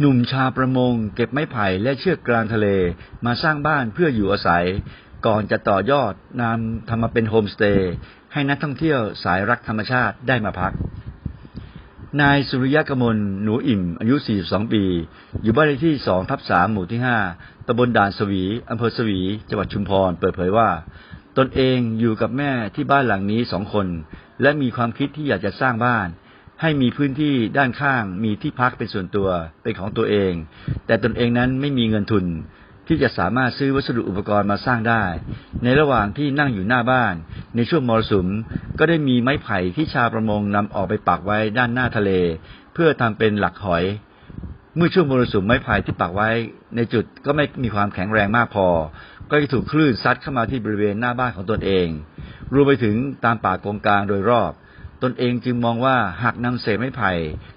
หนุ่มชาวประมงเก็บไม้ไผ่และเชือกกลางทะเลมาสร้างบ้านเพื่ออยู่อาศัย ก่อนจะต่อยอดนำทำมาเป็นโฮมสเตย์ให้นักท่องเที่ยวสายรักธรรมชาติได้มาพัก นายสุริยะกมลหนูอิ่ม อายุ 42 ปี อยู่บ้านเลขที่ 2 ทับ 3 หมู่ที่ 5ตำบลด่านสวี อำเภอสวี จังหวัดชุมพร เปิดเผยว่า ตนเองอยู่กับแม่ที่บ้านหลังนี้สองคน และมีความคิดที่อยากจะสร้างบ้าน ให้มีพื้นที่ด้านข้างมีที่พักเป็นส่วนตัวเป็นของตัวเอง แต่ตนเองนั้นไม่มีเงินทุน ที่จะสามารถซื้อวัสดุอุปกรณ์มาสร้างได้ ในระหว่างที่นั่งอยู่หน้าบ้าน ในช่วงมรสุมก็ได้มีไม้ไผ่ที่ชาวประมงนำออกไปปักไว้ด้านหน้าทะเล เพื่อทำเป็นหลักหอย เมื่อช่วงมรสุมไม้ไผ่ที่ปักไว้ ในจุดก็ไม่มีความแข็งแรงมากพอ ก็จะถูกคลื่นซัดเข้ามาที่บริเวณหน้าบ้านของตนเองรวมไปถึงตามป่ากงกลางโดยรอบ ตนเองจึงมองว่าหากนำเศษไม้ไผ่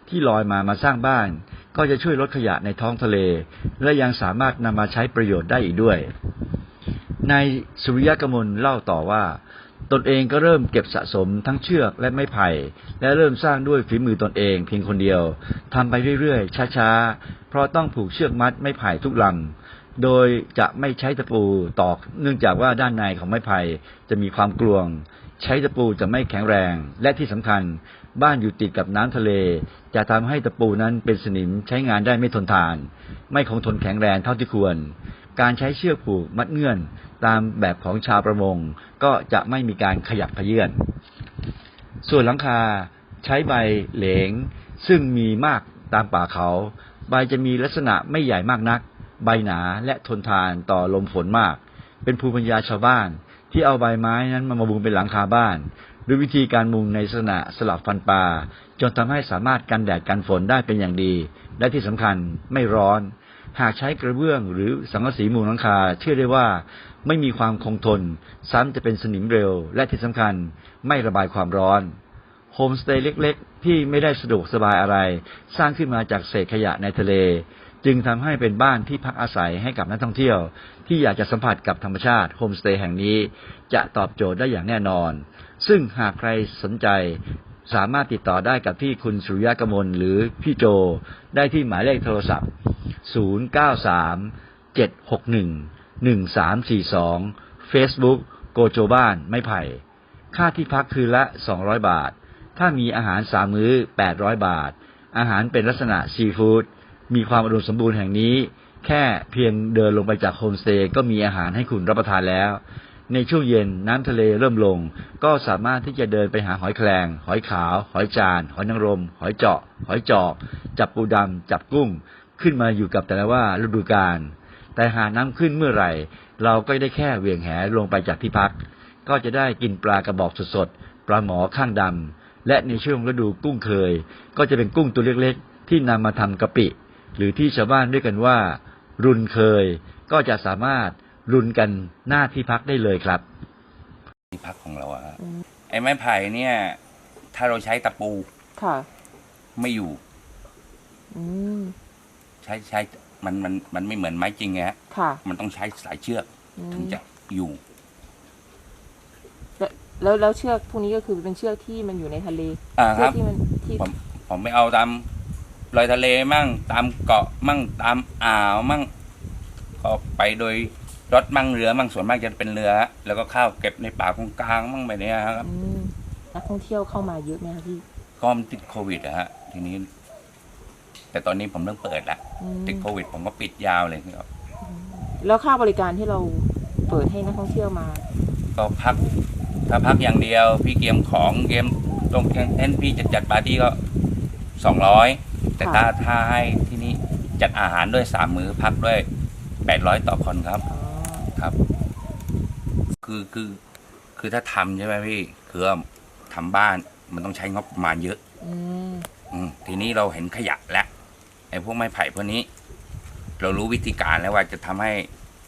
ที่ลอยมามาสร้างบ้าน ก็จะช่วยลดขยะในท้องทะเล และยังสามารถนำมาใช้ประโยชน์ได้อีกด้วยนายสุริยะกมลเล่าต่อว่า ตนเองก็เริ่มเก็บสะสมทั้งเชือกและไม้ไผ่และเริ่มสร้างด้วยฝีมือตนเองเพียงคนเดียวทำไปเรื่อยๆช้าๆ เพราะต้องผูกเชือกมัดไม้ไผ่ทุกลำโดยจะไม่ใช้ตะปูตอก เนื่องจากว่าด้านในของไม้ไผ่จะมีความกลวง ใช้ตะปูจะไม่แข็งแรง และที่สำคัญ บ้านอยู่ติดกับน้ำทะเล จะทำให้ตะปูนั้นเป็นสนิมใช้งานได้ไม่ทนทาน ไม่คงทนแข็งแรงเท่าที่ควร การใช้เชือกผูกมัดเงื่อน ตามแบบของชาวประมง ก็จะไม่มีการขยับขยื่นส่วนหลังคาใช้ใบเหลง ซึ่งมีมากตามป่าเขา ใบจะมีลักษณะไม่ใหญ่มากนัก ใบหนาและทนทานต่อลมฝนมาก เป็นภูมิปัญญาชาวบ้าน ที่เอาใบไม้นั้นมามามุงเป็นหลังคาบ้าน ด้วยวิธีการมุงในลักษณะสลับฟันปลาจนทำให้สามารถกันแดดกันฝนได้เป็นอย่างดี และที่สำคัญไม่ร้อน หากใช้กระเบื้องหรือสังกะสีมุงหลังคา เชื่อได้ว่าไม่มีความคงทน ซ้ำจะเป็นสนิมเร็ว และที่สำคัญไม่ระบายความร้อนโฮมสเตย์เล็ก ๆ ที่ไม่ได้สะดวกสบายอะไร สร้างขึ้นมาจากเศษขยะในทะเล จึงทำให้เป็นบ้านที่พักอาศัยให้กับนักท่องเที่ยว ที่อยากจะสัมผัสกับธรรมชาติโฮมสเตย์แห่งนี้ จะตอบโจทย์ได้อย่างแน่นอน ซึ่งหากใครสนใจสามารถติดต่อได้กับที่คุณสุริยะกมลหรือพี่โจได้ที่หมายเลขโทรศัพท์ 093 761 1342 Facebook โกโจบ้านไม้ไผ่ ค่าที่พักคืนละ 200 บาท ถ้ามีอาหารสามมื้อ 800 บาท อาหารเป็นลักษณะซีฟู้ด มีความอุดมสมบูรณ์แห่งนี้ แค่เพียงเดินลงไปจากโฮมสเตย์ก็มีอาหารให้คุณรับประทานแล้ว ในช่วงเย็นน้ำทะเลเริ่มลง ก็สามารถที่จะเดินไปหาหอยแครงหอยขาว หอยจาน หอยนางรม หอยเจาะ หอยจอก จับปูดำจับกุ้ง ขึ้นมาอยู่กับแต่ละว่าฤดูกาลแต่หาน้ำขึ้นเมื่อไหร่ เราก็ได้แค่เวียงแหลงไปจากที่พัก ก็จะได้กินปลากระบอกสดๆปลาหมอข้างดำและในช่วงฤดูกุ้งเคย ก็จะเป็นกุ้งตัวเล็กๆ ที่นำมาทำกะปิ หรือที่ชาวบ้านเรียกกันว่า รุนเคยก็จะสามารถรุนกันหน้าที่พักได้เลยครับ ที่พักของเราอะฮะอืมไอ้ไม้ไผ่เนี่ย ถ้าเราใช้ตะปูค่ะ ไม่อยู่ อืม ใช้ใช้มันมันมันไม่เหมือนไม้จริงไงฮะค่ะ มันต้องใช้สายเชือกอืม ถึงจะอยู่ แล้วแล้วแล้วเชือกพวกนี้ก็คือเป็นเชือกที่มันอยู่ในทะเลอ่าเชืคอรักบ ที่มันที่ผมผมไม่เอาตาม รอยทะเลมั่งตามเกาะมั่งตามอ่าวมั่งก็ไปโดยรถมั่งเรือมั่งส่วนมากจะเป็นเรือ แล้วก็ข้าวเก็บในป่าตรงกลางมั่งไปเนี่ยครับอืมนักท่องเที่ยวเข้ามาเยอะไหมคะพี่ก็มันติดโควิดอะฮะทีนี้ แต่ตอนนี้ผมเริ่มเปิดละอืมติดโควิด ผมก็ปิดยาวเลยครับ แล้วค่าบริการที่เราเปิดให้นักท่องเที่ยวมา ก็พัก ถ้าพักอย่างเดียว พี่เกมของเกมตรงเทนพี่จะจัดปาร์ตี้ก็สองร้อย แต่ถ้าถ้าให้ที่นี่จัดอาหารด้วยสามมื้อพักด้วยแปดร้อยต่อคนครับอ๋อครับ คือคือคือถ้าทำใช่ไหมพี่คือว่าทำบ้านมันต้องใช้งบประมาณเยอะ อืมอืมทีนี้เราเห็นขยะแล้วไอ้พวกไม้ไผ่พวกนี้ เรารู้วิธีการแล้วว่าจะทำให้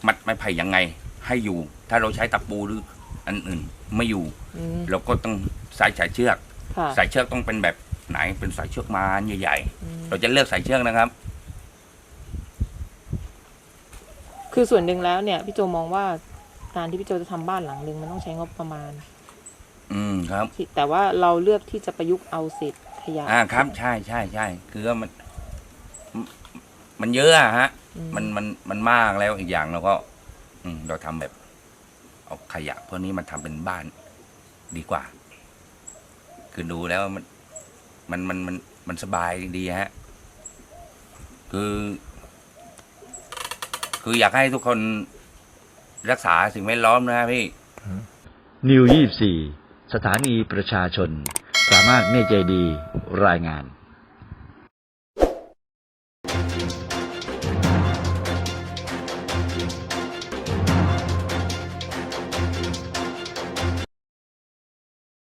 มัดไม้ไผ่ยังไง ให้อยู่ ถ้าเราใช้ตะปูหรืออันอื่นไม่อยู่ อืมเราก็ต้องใส่สายเชือก ค่ะ สายเชือกต้องเป็นแบบ ไหนเป็นสายเชือกมาใหญ่อืมๆเราจะเลือกสายเชือกนะครับ คือส่วนหนึ่งแล้วเนี่ยพี่โจมองว่าการที่พี่โจจะทำบ้านหลังหนึ่งมันต้องใช้งบประมาณ อืมครับที่แต่ว่าเราเลือกที่จะประยุกต์เอาเศษขยะอ่าครับ ใช่ใช่ใช่คือว่ามัน มันเยอะอะฮะอืมันมันมันมากแล้วอีกอย่างเราก็ อืม เราทำแบบเอาขยะพวกนี้มันทำเป็นบ้านดีกว่า คือดูแล้วมัน มันมันมันมันสบายดีฮะ คือ คืออยากให้ทุกคนรักษาสิ่งแวดล้อมนะพี่ นิว24สถานีประชาชน สามารถเมฆใจดีรายงาน